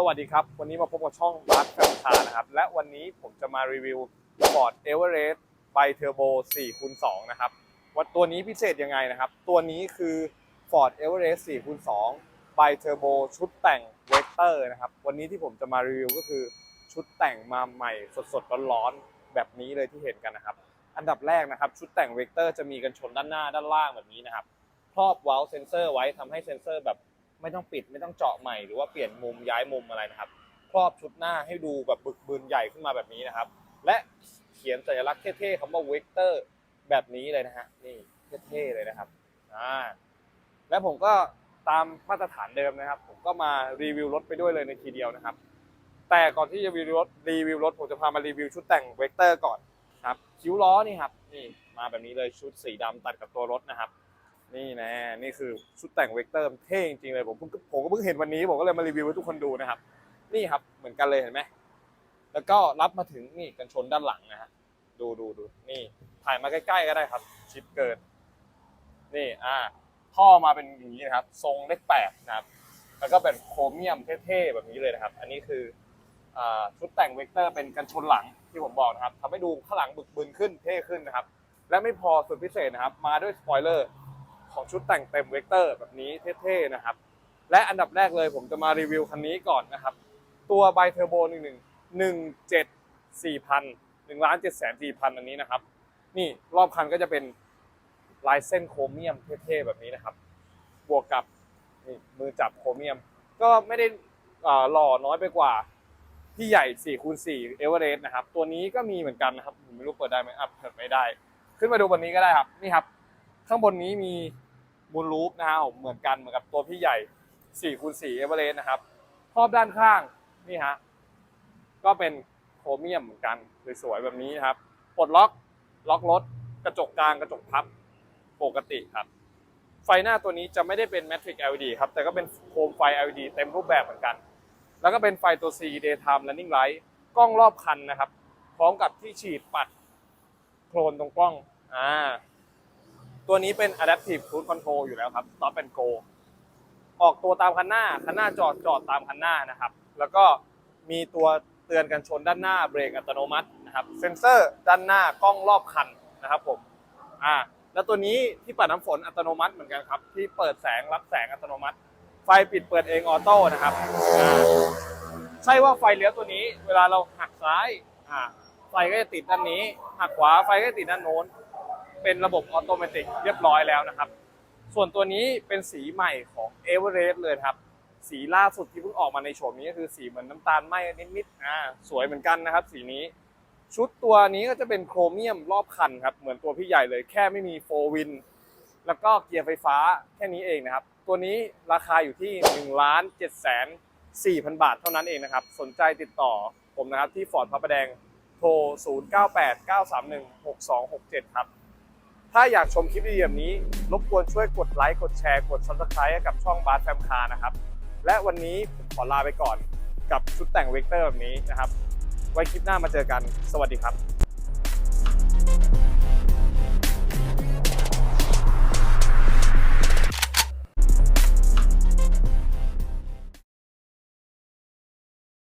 สวัสดีครับ วันนี้มาพบกับช่องบาร์แฟมคานะครับ และวันนี้ผมจะมารีวิว Ford Everest ไบเทอร์โบ4คูณ2นะครับว่าตัวนี้พิเศษยังไงนะครับ ตัวนี้คือ Ford Everest 4คูณ2ไบเทอร์โบชุดแต่งเวกเตอร์นะครับ วันนี้ที่ผมจะมารีวิวก็คือชุดแต่งมาใหม่สดๆร้อนๆแบบนี้เลยที่เห็นกันนะครับ อันดับแรกนะครับ ชุดแต่งเวกเตอร์จะมีกันชนด้านหน้าด้านล่างแบบนี้นะครับครอบว้าเซนเซอร์ไว้ทำให้เซนเซอร์แบบ ไม่ต้องปิดไม่ต้องเจาะใหม่หรือว่าเปลี่ยนมุมย้ายมุมอะไรนะครับ ครอบชุดหน้าให้ดูแบบบึกบึนใหญ่ขึ้นมาแบบนี้นะครับ และเขียนสัญลักษณ์เท่ๆคำว่าเวกเตอร์แบบนี้เลยนะฮะนี่เท่ๆเลยนะครับอ่าและผมก็ตามมาตรฐานเดิมนะครับ ผมก็มารีวิวรถไปด้วยเลยในทีเดียวนะครับ แต่ก่อนที่จะรีวิวรถรีวิวรถผมจะพามารีวิวชุดแต่งเวกเตอร์ก่อนครับคิ้วล้อนี่ครับนี่มาแบบนี้เลยชุดสีดำตัดกับตัวรถนะครับ นี่น่นี่คือชุดแต่งเวกเตอร์เท่จริงๆเลยผมเพิ่งผมก็เพิ่งเห็นวันนี้ผมก็เลยมารีวิวให้ทุกคนดูนะครับ นี่ครับเหมือนกันเลยเห็นไหมแล้วก็รับมาถึงนี่กันชนด้านหลังนะฮะดูดูดูนี่ถ่ายมาใกล้ๆก็ได้ครับ ชิดเกินนี่อ่าท่อมาเป็นอย่างนี้นะครับ ทรงเลขแปดนะครับ แล้วก็เป็นโครเมียมเท่ๆแบบนี้เลยนะครับ อันนี้คืออ่าชุดแต่งเวกเตอร์เป็นกันชนหลังที่ผมบอกนะครับทำให้ดูข้างหลังบึกบึนขึ้นเท่ขึ้นนะครับ และไม่พอสุดพิเศษนะครับ มาด้วยสปอยเลอร์ ของชุดแต่งเต็มเวกเตอร์แบบนี้เท่ๆนะครับ และอันดับแรกเลยผมจะมารีวิวคันนี้ก่อนนะครับ ตัวไบเทอร์โบหนึ่งหนึ่งหนึ่งเจ็ดสี่พันหนึ่งล้านเจ็ดแสนสี่พันอันนี้นะครับ นี่รอบคันก็จะเป็นลายเส้นโครเมียมเท่ๆแบบนี้นะครับ บวกกับนี่มือจับโครเมียม ก็ไม่ได้หล่อน้อยไปกว่าที่ใหญ่4คูณ4เอเวอเรสต์นะครับ ตัวนี้ก็มีเหมือนกันนะครับผมไม่รู้เปิดได้ไหมอะเปิดไม่ได้ ขึ้นมาดูบนนี้ก็ได้ครับ นี่ครับ ข้างบนนี้มี มูลรูปนะครับเหมือนกันเหมือนกับตัวพี่ใหญ่4คูณ4เอเวอเรสต์นะครับครอบด้านข้างนี่ฮะก็เป็นโครเมียมเหมือนกันสวยๆแบบนี้นะครับปลดล็อกล็อกรถกระจกกลางกระจกพับปกติครับ ไฟหน้าตัวนี้จะไม่ได้เป็น Matrix LED ครับแต่ก็เป็นโคมไฟ LED เต็มรูปแบบเหมือนกัน แล้วก็เป็นไฟตัว C Daytime Running Light กล้องรอบคันนะครับ พร้อมกับที่ฉีดปัดโคลนตรงกล้องอ่า ตัวนี้เป็น Adaptive Cruise Control อยู่แล้วครับ Stop and Go ออกตัวตามคันหน้า คันหน้าจอดจอดตามคันหน้านะครับ แล้วก็มีตัวเตือนกันชนด้านหน้าเบรกอัตโนมัตินะครับ เซ็นเซอร์ด้านหน้ากล้องรอบคันนะครับผม อ่า แล้วตัวนี้ที่ปัดน้ำฝนอัตโนมัติเหมือนกันครับ ที่เปิดแสงรับแสงอัตโนมัติ ไฟปิดเปิดเองออโต้นะครับอ่าใช่ว่าไฟเลี้ยวตัวนี้ เวลาเราหักซ้าย อ่า ไฟก็จะติดด้านนี้ หักขวาไฟก็ติดด้านโน้น เป็นระบบออโตเมติกเรียบร้อยแล้วนะครับ ส่วนตัวนี้เป็นสีใหม่ของเอเวอเรสต์เลยครับ สีล่าสุดที่เพิ่งออกมาในโฉมนี้ก็คือสีเหมือนน้ำตาลไหม้นิดๆอ่าสวยเหมือนกันนะครับ สีนี้ ชุดตัวนี้ก็จะเป็นโครเมียมรอบคันครับ เหมือนตัวพี่ใหญ่เลยแค่ไม่มีโฟวินแล้วก็เกียร์ไฟฟ้าแค่นี้เองนะครับ ตัวนี้ราคาอยู่ที่1ล้าน7แสน4,000บาทเท่านั้นเองนะครับ สนใจติดต่อผมนะครับที่ฟอร์ดพระประแดงโทร 0989316267 ครับ ถ้าอยากชมคลิปดีๆแบบนี้ รบกวนช่วยกดไลค์ กดแชร์ กด subscribe ให้กับช่องบาร์แฟมคานะครับ และวันนี้ผมขอลาไปก่อนกับชุดแต่งเวกเตอร์แบบนี้นะครับ ไว้คลิปหน้ามาเจอกัน สวัสดีครับ